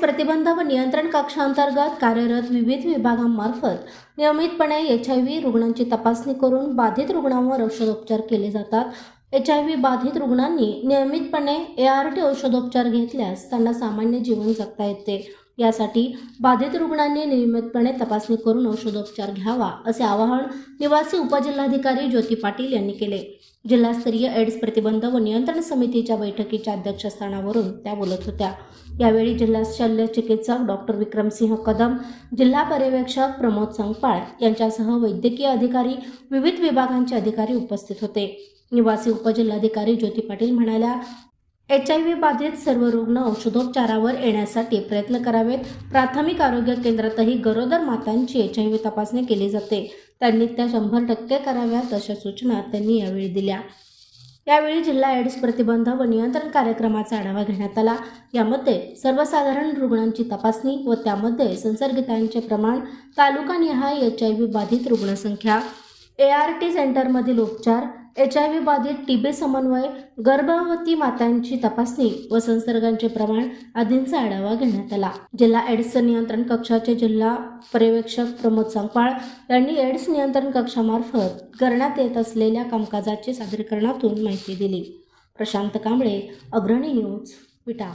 प्रतिबंध व नियंत्रण कक्षांतर्गत कार्यरत विविध विभागांमार्फत नियमितपणे एच आय व्ही रुग्णांची तपासणी करून बाधित रुग्णांवर औषधोपचार केले जातात. एच आय व्ही बाधित रुग्णांनी नियमितपणे ए आर टी औषधोपचार घेतल्यास त्यांना सामान्य जीवन जगता येते. यासाठी बाधित रुग्णांनी नियमितपणे तपासणी करून औषधोपचार घ्यावा असे आवाहन निवासी उपजिल्हाधिकारी ज्योती पाटील यांनी केले. जिल्हास्तरीय एड्स प्रतिबंध व नियंत्रण समितीच्या बैठकीच्या अध्यक्षस्थानावरून त्या बोलत होत्या. यावेळी जिल्हा शल्य चिकित्सक डॉक्टर विक्रमसिंह कदम जिल्हा पर्यवेक्षक प्रमोद संगपाळ यांच्यासह वैद्यकीय अधिकारी विविध विभागांचे अधिकारी उपस्थित होते. निवासी उपजिल्हाधिकारी ज्योती पाटील म्हणाल्या एच आय व्ही बाधित सर्व रुग्ण औषधोपचारावर येण्यासाठी प्रयत्न करावेत. प्राथमिक आरोग्य केंद्रातही गरोदर मातांची एच आय व्ही तपासणी केली जाते. त्यांनी त्या शंभर टक्के कराव्यात अशा सूचना त्यांनी यावेळी दिल्या. यावेळी जिल्हा एड्स प्रतिबंध व नियंत्रण कार्यक्रमाचा आढावा घेण्यात आला. यामध्ये सर्वसाधारण रुग्णांची तपासणी व त्यामध्ये संसर्गितांचे प्रमाण तालुकानिहाय एच आय व्ही बाधित रुग्णसंख्या ए आर टी सेंटरमधील उपचार एच आय व्ही बाधित टीबी समन्वय गर्भवती मातांची तपासणी व संसर्गांचे प्रमाण आदींचा आढावा घेण्यात आला. जिल्हा एड्स नियंत्रण कक्षाचे जिल्हा पर्यवेक्षक प्रमोद संगपाळ यांनी एड्स नियंत्रण कक्षामार्फत करण्यात येत असलेल्या कामकाजाची सादरीकरणातून माहिती दिली. प्रशांत कांबळे अग्रणी न्यूज विटा.